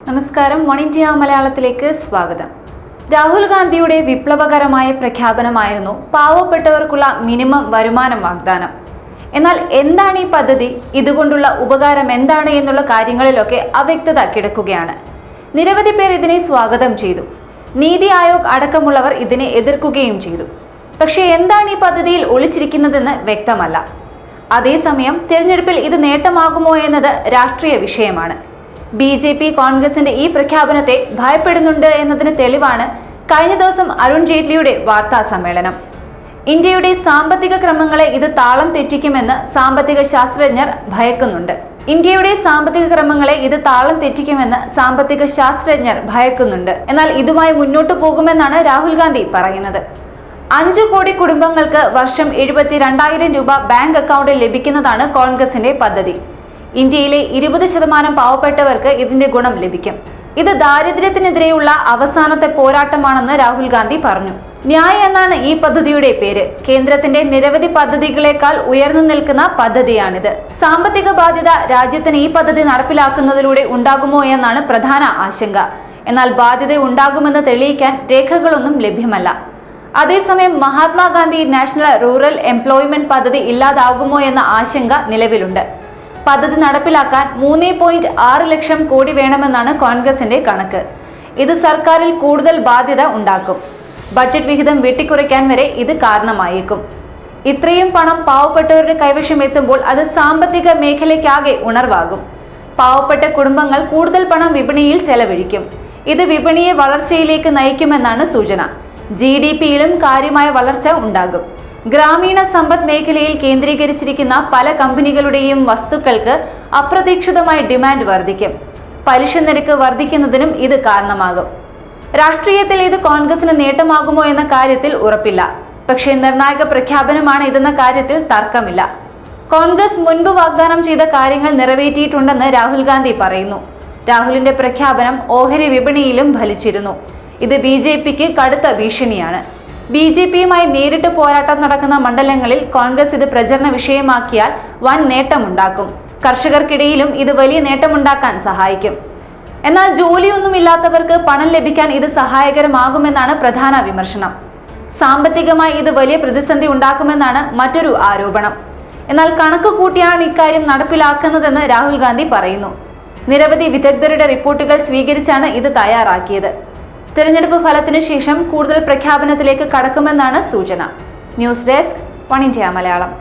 നമസ്കാരം. One India മലയാളത്തിലേക്ക് സ്വാഗതം. രാഹുൽ ഗാന്ധിയുടെ വിപ്ലവകരമായ പ്രഖ്യാപനമായിരുന്നു പാവപ്പെട്ടവർക്കുള്ള മിനിമം വരുമാനം വാഗ്ദാനം. എന്നാൽ എന്താണ് ഈ പദ്ധതി? ഇതുകൊണ്ടുള്ള ഉപകാരം എന്താണ് എന്നുള്ള കാര്യങ്ങളിലൊക്കെ അവ്യക്തത കിടക്കുകയാണ്. നിരവധി പേർ ഇതിനെ സ്വാഗതം ചെയ്തു. നീതി ആയോഗ് അടക്കമുള്ളവർ ഇതിനെ എതിർക്കുകയും ചെയ്തു. പക്ഷേ എന്താണ് ഈ പദ്ധതിയിൽ ഒളിച്ചിരിക്കുന്നതെന്ന് വ്യക്തമല്ല. അതേസമയം തിരഞ്ഞെടുപ്പിൽ ഇത് നേട്ടമാകുമോ എന്നത് രാഷ്ട്രീയ വിഷയമാണ്. ബി ജെ പി കോൺഗ്രസിന്റെ ഈ പ്രഖ്യാപനത്തെ ഭയപ്പെടുന്നുണ്ട് എന്നതിന് തെളിവാണ് കഴിഞ്ഞ ദിവസം അരുൺ ജെയ്റ്റ്ലിയുടെ വാർത്താ സമ്മേളനം. ഇന്ത്യയുടെ സാമ്പത്തിക ക്രമങ്ങളെ ഇത് താളം തെറ്റിക്കുമെന്ന് സാമ്പത്തിക ശാസ്ത്രജ്ഞർ ഭയക്കുന്നുണ്ട്. ഇന്ത്യയുടെ സാമ്പത്തിക ക്രമങ്ങളെ ഇത് താളം തെറ്റിക്കുമെന്ന് സാമ്പത്തിക ശാസ്ത്രജ്ഞർ ഭയക്കുന്നുണ്ട്. എന്നാൽ ഇതുമായി മുന്നോട്ടു പോകുമെന്നാണ് രാഹുൽ ഗാന്ധി പറയുന്നത്. അഞ്ചു കോടി കുടുംബങ്ങൾക്ക് വർഷം എഴുപത്തി രണ്ടായിരം രൂപ ബാങ്ക് അക്കൗണ്ടിൽ ലഭിക്കുന്നതാണ് കോൺഗ്രസിന്റെ പദ്ധതി. ഇന്ത്യയിലെ ഇരുപത് ശതമാനം പാവപ്പെട്ടവർക്ക് ഇതിന്റെ ഗുണം ലഭിക്കും. ഇത് ദാരിദ്ര്യത്തിനെതിരെയുള്ള അവസാനത്തെ പോരാട്ടമാണെന്ന് രാഹുൽ ഗാന്ധി പറഞ്ഞു. ന്യായ് എന്നാണ് ഈ പദ്ധതിയുടെ പേര്. കേന്ദ്രത്തിന്റെ നിരവധി പദ്ധതികളെക്കാൾ ഉയർന്നു നിൽക്കുന്ന പദ്ധതിയാണിത്. സാമ്പത്തിക ബാധ്യത രാജ്യത്തിന് ഈ പദ്ധതി നടപ്പിലാക്കുന്നതിലൂടെ ഉണ്ടാകുമോ എന്നാണ് പ്രധാന ആശങ്ക. എന്നാൽ ബാധ്യത ഉണ്ടാകുമെന്ന് തെളിയിക്കാൻ രേഖകളൊന്നും ലഭ്യമല്ല. അതേസമയം മഹാത്മാഗാന്ധി നാഷണൽ റൂറൽ എംപ്ലോയ്മെന്റ് പദ്ധതി ഇല്ലാതാകുമോ എന്ന ആശങ്ക നിലവിലുണ്ട്. പദ്ധതി നടപ്പിലാക്കാൻ മൂന്ന് പോയിന്റ് ആറ് ലക്ഷം കോടി വേണമെന്നാണ് കോൺഗ്രസിന്റെ കണക്ക്. ഇത് സർക്കാരിൽ കൂടുതൽ ബാധ്യത ഉണ്ടാക്കും. ബഡ്ജറ്റ് വിഹിതം വെട്ടിക്കുറയ്ക്കാൻ വരെ ഇത് കാരണമായേക്കും. ഇത്രയും പണം പാവപ്പെട്ടവരുടെ കൈവശം എത്തുമ്പോൾ അത് സാമ്പത്തിക മേഖലയ്ക്കാകെ ഉണർവാകും. പാവപ്പെട്ട കുടുംബങ്ങൾ കൂടുതൽ പണം വിപണിയിൽ ചെലവഴിക്കും. ഇത് വിപണിയെ വളർച്ചയിലേക്ക് നയിക്കുമെന്നാണ് സൂചന. ജി ഡി പിയിലും കാര്യമായ വളർച്ച ഉണ്ടാകും. ഗ്രാമീണ സമ്പദ് മേഖലയിൽ കേന്ദ്രീകരിച്ചിരിക്കുന്ന പല കമ്പനികളുടെയും വസ്തുക്കൾക്ക് അപ്രതീക്ഷിതമായി ഡിമാൻഡ് വർദ്ധിക്കും. പലിശ നിരക്ക് വർദ്ധിക്കുന്നതിനും ഇത് കാരണമാകും. രാഷ്ട്രീയത്തിൽ ഇത് കോൺഗ്രസിന് നേട്ടമാകുമോ എന്ന കാര്യത്തിൽ ഉറപ്പില്ല. പക്ഷേ നിർണായക പ്രഖ്യാപനമാണ് ഇതെന്ന കാര്യത്തിൽ തർക്കമില്ല. കോൺഗ്രസ് മുൻപ് വാഗ്ദാനം ചെയ്ത കാര്യങ്ങൾ നിറവേറ്റിയിട്ടുണ്ടെന്ന് രാഹുൽ ഗാന്ധി പറയുന്നു. രാഹുലിന്റെ പ്രഖ്യാപനം ഓഹരി വിപണിയിലും ഫലിച്ചിരുന്നു. ഇത് ബി കടുത്ത ഭീഷണിയാണ്. ബി ജെ പിയുമായി നേരിട്ട് പോരാട്ടം നടക്കുന്ന മണ്ഡലങ്ങളിൽ കോൺഗ്രസ് ഇത് പ്രചരണ വിഷയമാക്കിയാൽ വൻ നേട്ടമുണ്ടാക്കും. കർഷകർക്കിടയിലും ഇത് വലിയ നേട്ടമുണ്ടാക്കാൻ സഹായിക്കും. എന്നാൽ ജോലിയൊന്നുമില്ലാത്തവർക്ക് പണം ലഭിക്കാൻ ഇത് സഹായകരമാകുമെന്നാണ് പ്രധാന വിമർശനം. സാമ്പത്തികമായി ഇത് വലിയ പ്രതിസന്ധി ഉണ്ടാക്കുമെന്നാണ് മറ്റൊരു ആരോപണം. എന്നാൽ കണക്ക് കൂട്ടിയാണ് ഇക്കാര്യം നടപ്പിലാക്കുന്നതെന്ന് രാഹുൽ ഗാന്ധി പറയുന്നു. നിരവധി വിദഗ്ധരുടെ റിപ്പോർട്ടുകൾ സ്വീകരിച്ചാണ് ഇത് തയ്യാറാക്കിയത്. തിരഞ്ഞെടുപ്പ് ഫലത്തിന് ശേഷം കൂടുതൽ പ്രഖ്യാപനത്തിലേക്ക് കടക്കുമെന്നാണ് സൂചന. News desk one India Malayalam.